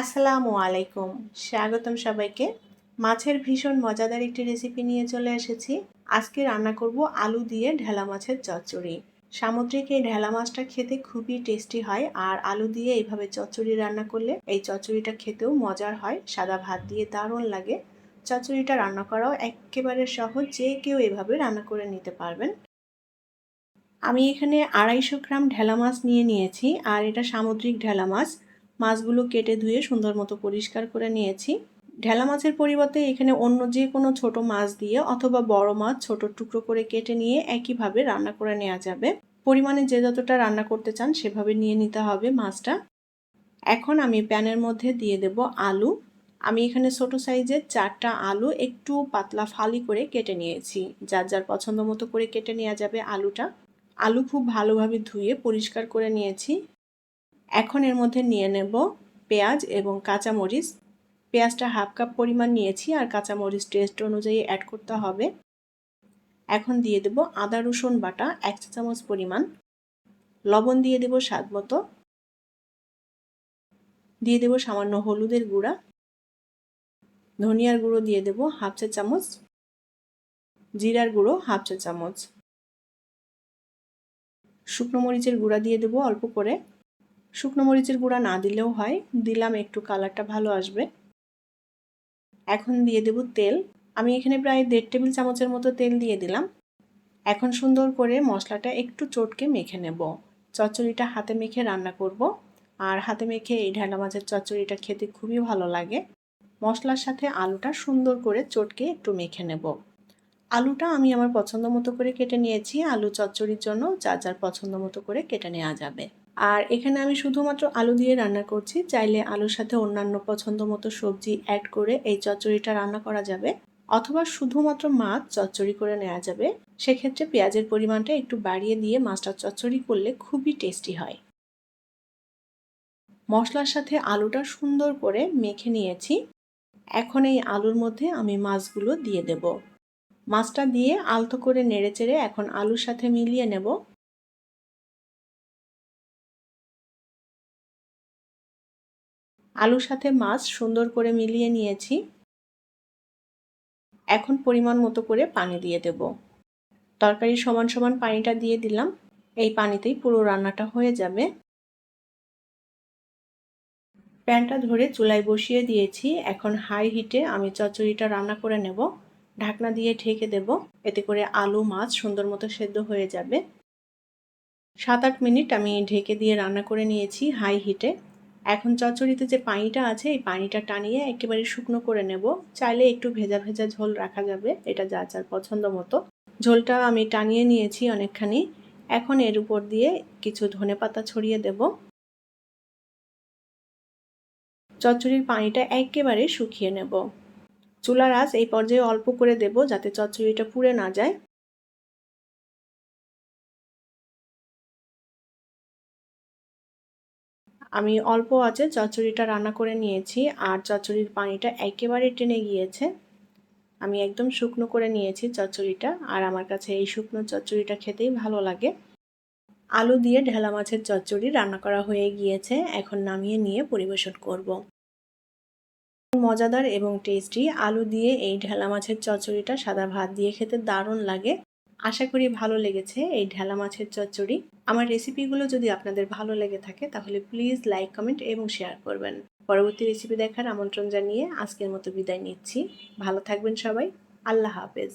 আসসালামু আলাইকুম। স্বাগতম সবাইকে। মাছের ভীষণ মজাদার একটি রেসিপি নিয়ে চলে এসেছি। আজকে রান্না করব আলু দিয়ে ঢেলা মাছের চচ্চড়ি। সামুদ্রিক এই ঢেলা মাছটা খেতে খুবই টেস্টি হয় আর আলু দিয়ে এইভাবে চচ্চড়ি রান্না করলে এই চচ্চড়িটা খেতেও মজার হয়, সাদা ভাত দিয়ে দারুণ লাগে। চচ্চড়িটা রান্না করাও একেবারে সহজ, যে কেউ এভাবে রান্না করে নিতে পারবেন। আমি এখানে আড়াইশো গ্রাম ঢেলা মাছ নিয়ে নিয়েছি আর এটা সামুদ্রিক ঢেলা মাছ। মাছগুলো কেটে ধুয়ে সুন্দর মতো পরিষ্কার করে নিয়েছি। ঢেলা মাছের পরিবর্তে এখানে অন্য যে কোনো ছোট মাছ দিয়ে অথবা বড় মাছ ছোট টুকরো করে কেটে নিয়ে একইভাবে রান্না করে নেওয়া যাবে। পরিমাণে যে যতটা রান্না করতে চান সেভাবে নিয়ে নিতে হবে মাছটা। এখন আমি প্যানের মধ্যে দিয়ে দেব আলু। আমি এখানে ছোট সাইজের চারটা আলু একটু পাতলা ফালি করে কেটে নিয়েছি। যার যার পছন্দ মতো করে কেটে নেওয়া যাবে আলুটা। আলু খুব ভালোভাবে ধুয়ে পরিষ্কার করে নিয়েছি। এখন এর মধ্যে নিয়ে নেব পেঁয়াজ এবং কাঁচামরিচ। পেঁয়াজটা হাফ কাপ পরিমাণ নিয়েছি আর কাঁচামরিচ টেস্ট অনুযায়ী অ্যাড করতে হবে। এখন দিয়ে দেব আদা, রসুন বাটা, এক চা চামচ পরিমাণ। লবণ দিয়ে দেব স্বাদ মতো। দিয়ে দেব সামান্য হলুদের গুঁড়া। ধনিয়ার গুঁড়ো দিয়ে দেব হাফ চা চামচ। জিরার গুঁড়ো হাফ চা চামচ। শুকনো মরিচের গুঁড়া দিয়ে দেবো অল্প করে। শুকনো মরিচের গুঁড়া না দিলেও হয়। দিলাম, একটু কালারটা ভালো আসবে। এখন দিয়ে দেব তেল। আমি এখানে প্রায় দেড় টেবিল চামচের মতো তেল দিয়ে দিলাম। এখন সুন্দর করে মশলাটা একটু চটকে মেখে নেব। চচ্চড়িটা হাতে মেখে রান্না করব। আর হাতে মেখে এই ঢেলা মাছের চচ্চড়িটা খেতে খুবই ভালো লাগে। মশলার সাথে আলুটা সুন্দর করে চটকে একটু মেখে নেব। আলুটা আমি আমার পছন্দ মতো করে কেটে নিয়েছি। আলু চচ্চড়ির জন্য যা যার পছন্দ মতো করে কেটে নেওয়া যাবে। আর এখানে আমি শুধুমাত্র আলু দিয়ে রান্না করছি। চাইলে আলুর সাথে অন্যান্য পছন্দ মতো সবজি অ্যাড করে এই চচ্চড়িটা রান্না করা যাবে। অথবা শুধুমাত্র মাছ চচ্চড়ি করে নেওয়া যাবে। সেক্ষেত্রে পেঁয়াজের পরিমাণটা একটু বাড়িয়ে দিয়ে মাছটা চচ্চড়ি করলে খুবই টেস্টি হয়। মশলার সাথে আলুটা সুন্দর করে মেখে নিয়েছি। এখন এই আলুর মধ্যে আমি মাছগুলো দিয়ে দেব। মাছটা দিয়ে আলতো করে নেড়ে চেড়ে এখন আলুর সাথে মিলিয়ে নেব। আলুর সাথে মাছ সুন্দর করে মিলিয়ে নিয়েছি। এখন পরিমাণ মতো করে পানি দিয়ে দেব। তরকারি সমান সমান পানিটা দিয়ে দিলাম। এই পানিতেই পুরো রান্নাটা হয়ে যাবে। প্যানটা ধরে চুলায় বসিয়ে দিয়েছি। এখন হাই হিটে আমি চচ্চড়িটা রান্না করে নেব। ঢাকনা দিয়ে ঢেকে দেব। এতে করে আলু, মাছ সুন্দর মতো সেদ্ধ হয়ে যাবে। সাত আট মিনিট আমি ঢেকে দিয়ে রান্না করে নিয়েছি হাই হিটে। এখন চচ্চড়িতে যে পানিটা আছে, এই পানিটা টানিয়ে একেবারে শুকনো করে নেব। চাইলে একটু ভেজা ভেজা ঝোল রাখা যাবে, এটা যা যার পছন্দ মতো। ঝোলটা আমি টানিয়ে নিয়েছি অনেকখানি। এখন এর উপর দিয়ে কিছু ধনে পাতা ছড়িয়ে দেব। চচ্চড়ির পানিটা একেবারে শুকিয়ে নেব। চুলার আঁচ এই পর্যায়ে অল্প করে দেব যাতে চচ্চড়িটা পুড়ে না যায়। আমি অল্প আছে, চচ্চড়িটা রান্না করে নিয়েছি আর চচ্চড়ির পানিটা একেবারে টেনে গিয়েছে। আমি একদম শুকনো করে নিয়েছি চচ্চড়িটা আর আমার কাছে এই শুকনো চচ্চড়িটা খেতেই ভালো লাগে। আলু দিয়ে ঢেলা মাছের চচ্চড়ি রান্না করা হয়ে গিয়েছে, এখন নামিয়ে নিয়ে পরিবেশন করব। মজাদার এবং টেস্টি আলু দিয়ে এই ঢেলা মাছের চচ্চড়িটা সাদা ভাত দিয়ে খেতে দারুণ লাগে। আশা করি ভালো লেগেছে এই ঢেলা মাছের চচ্চড়ি। আমার রেসিপিগুলো যদি আপনাদের ভালো লেগে থাকে, তাহলে প্লিজ লাইক, কমেন্ট এবং শেয়ার করবেন। পরবর্তী রেসিপি দেখার আমন্ত্রণ জানিয়ে আজকের মতো বিদায় নিচ্ছি। ভালো থাকবেন সবাই। আল্লাহ হাফেজ।